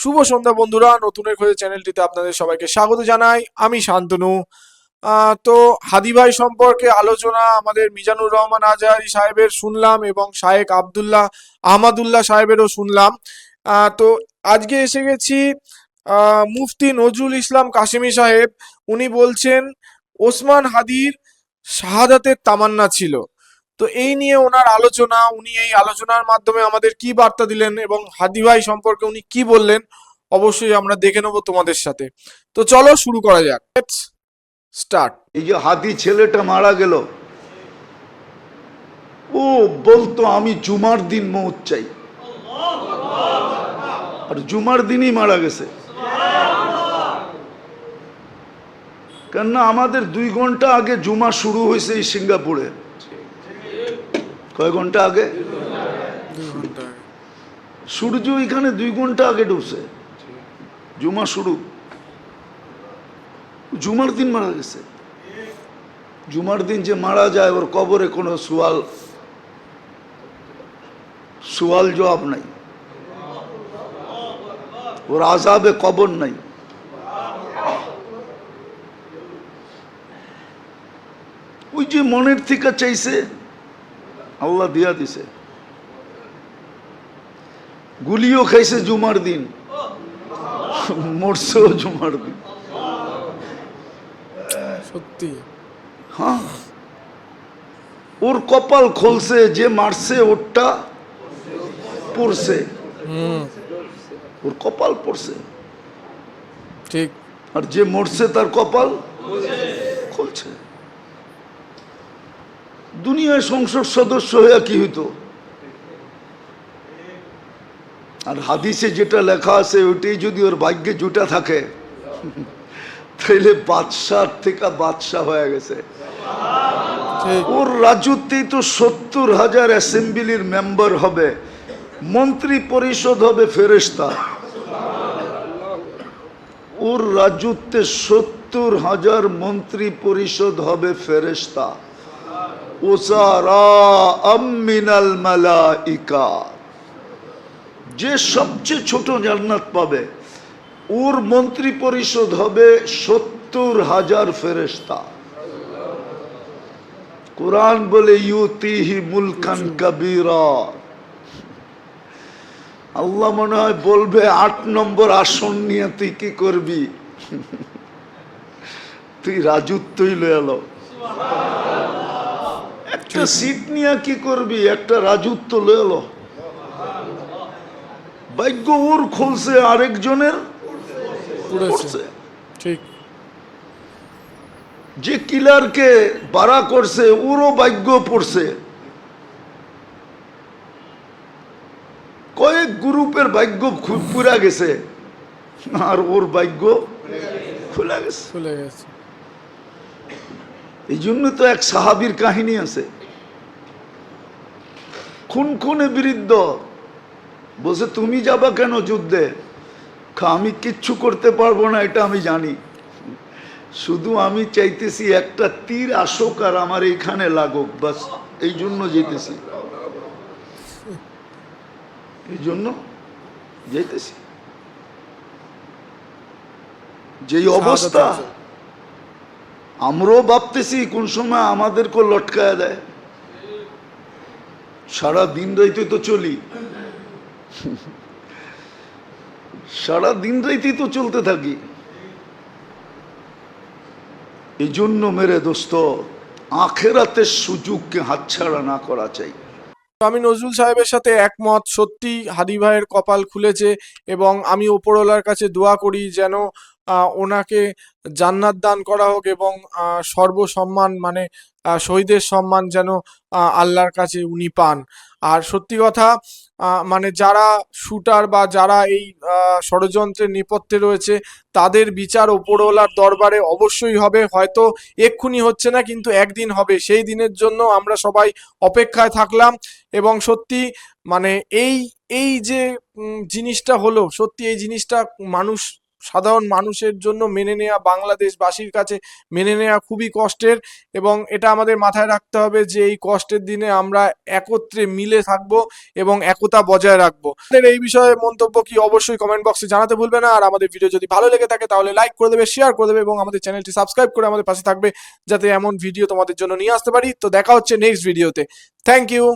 শুভ সন্ধ্যা বন্ধুরা, নতুনের খোঁজে চ্যানেলটিতে আপনাদের সবাইকে স্বাগত জানাই। আমি শান্তনু। তো হাদি ভাই সম্পর্কে আলোচনা আমাদের মিজানুর রহমান আজহারি সাহেবের শুনলাম এবং শায়েক আবদুল্লাহ আহমাদুল্লাহ সাহেবেরও শুনলাম। তো আজকে এসে গেছি মুফতি নজরুল ইসলাম কাশেমি সাহেব। উনি বলছেন, ওসমান হাদির শাহাদাতের তামান্না ছিল। তো এই নিয়ে ওনার আলোচনা, উনি এই আলোচনার মাধ্যমে আমাদের কি বার্তা দিলেন এবং হাদি ভাই সম্পর্কে উনি কি বললেন, অবশ্যই আমরা দেখে নেব তোমাদের সাথে। তো চলো শুরু করা যাক। স্টার্ট এই যে হাতি ছেলেটা মারা গেল। ও বলতো, আমি জুমার দিন মৌত চাই। আর জুমার দিনই মারা গেছে। কেননা আমাদের দুই ঘণ্টা আগে জুমা শুরু হয়েছে এই সিঙ্গাপুরে। কয় ঘণ্টা আগে? সূর্য এখানে দুই ঘণ্টা আগে ঢুকছে। জুমা শুরু। জুমার দিন মারা গেছে। জুমার দিন যে মারা যায়, ওর কবরে কোনো সোয়াল সোয়াল জবাব নাই। ওর আজাবে কবর নাই। ওই যে মনের থেকে চাইছে আল্লাহ দিয়া দিছে। গুলিও খাইছে জুমার দিন। মরছেও জুমার দিন। সত্যি। হ্যাঁ। ওর কপাল খুলছে যে মারছে ওরটা পড়ছে। ওর কপাল পড়ছে। ঠিক। আর যে মরছে তার কপাল খুলছে। দুনিয়ায় সংসদ সদস্য হয়ে কি হইতো? আর হাদিসে যেটা লেখা আছে ওইটাই যদি ওর ভাগ্যে জুটা থাকে তাইলে বাদশাহ থেকে বাদশাহ হয়ে গেছে। ওর রাজত্বেই তো সত্তর হাজার অ্যাসেম্বলির মেম্বার হবে মন্ত্রী পরিষদ হবে ফেরেস্তা ওর রাজত্বে সত্তর হাজার মন্ত্রী পরিষদ হবে ফেরেস্তা যে সবচেয়ে ছোট জান্নাত পাবে, ওর মন্ত্রী পরিষদ হবে সত্তর হাজার ফেরেস্তা কোরআন বলে, ইউতিহি মুলকান কাবিরা। আল্লাহ মনে হয় বলবে, আট নম্বর আসন নিয়ে তুই কি করবি? তুই রাজত্বই লয়াল একটা সিট নিয়ে কি করবি? একটা রাজত্ব লয়াল ভাগ্য ওর খুলছে আরেকজনের ঠিক। যে কিলারকে বাড়া করছে ওরও ভাগ্য পড়ছে। কয়েক গ্রুপের ভাগ্য পুরা গেছে আর ওর ভাগ্য খুলে গেছে। এই জন্য তো এক সাহাবির কাহিনী আছে। খুন খুনে বিরুদ্ধ। বলছে তুমি যাবা কেন যুদ্ধে? আমি কিচ্ছু করতে পারব না এটা আমি জানি। শুধু আমি চাইতেছি একটা তীর আসুক আর আমার এইখানে লাগুক বাস এই জন্য যেতেছি। এই জন্য যেতেছি। যেই অবস্থা আমরাও ভাবতেছি কোন সময় আমাদেরকে লটকায় দেয়। সারা দিন রাইতে তো চলি। সারা দিন রাইতেই তো চলতে থাকি। এই জন্য মেরে দোস্ত আখেরাতের সুযোগকে হাতছাড়া না করা চাই। আমি নজরুল সাহেবের সাথে একমত, সত্যি হাদি ভাইয়ের কপাল খুলেছে এবং আমি ওপরওয়ালার কাছে দোয়া করি যেন ওনাকে জান্নাত দান করা হোক এবং সর্বসম্মান মানে শহীদের সম্মান যেন আল্লাহর কাছে উনি পান। আর সত্যি কথা মানে যারা শুটার বা যারা এই ষড়যন্ত্রের নেপথ্যে রয়েছে, তাদের বিচার ওপরওয়ালার দরবারে অবশ্যই হবে। হয়তো এক্ষুনি হচ্ছে না, কিন্তু একদিন হবে। সেই দিনের জন্য আমরা সবাই অপেক্ষায় থাকলাম এবং সত্যি মানে এই এই যে জিনিসটা হলো, সত্যি এই জিনিসটা মানুষ সাধারণ মানুষের জন্য মেনে নেওয়া বাংলাদেশবাসীর কাছে মেনে নেওয়া খুবই কষ্টের এবং এটা আমাদের মাথায় রাখতে হবে যে এই কষ্টের দিনে আমরা একত্রে মিলে থাকব এবং একতা বজায় রাখব। আপনাদের এই বিষয়ে মন্তব্য কি অবশ্যই কমেন্ট বক্সে জানাতে ভুলবে না। আর আমাদের ভিডিও যদি ভালো লেগে থাকে তাহলে লাইক করে দেবে শেয়ার করে দেবে এবং আমাদের চ্যানেলটি সাবস্ক্রাইব করে আমাদের পাশে থাকবে যাতে এমন ভিডিও তোমাদের জন্য নিয়ে আসতে পারি। তো দেখা হচ্ছে নেক্সট ভিডিওতে থ্যাংক ইউ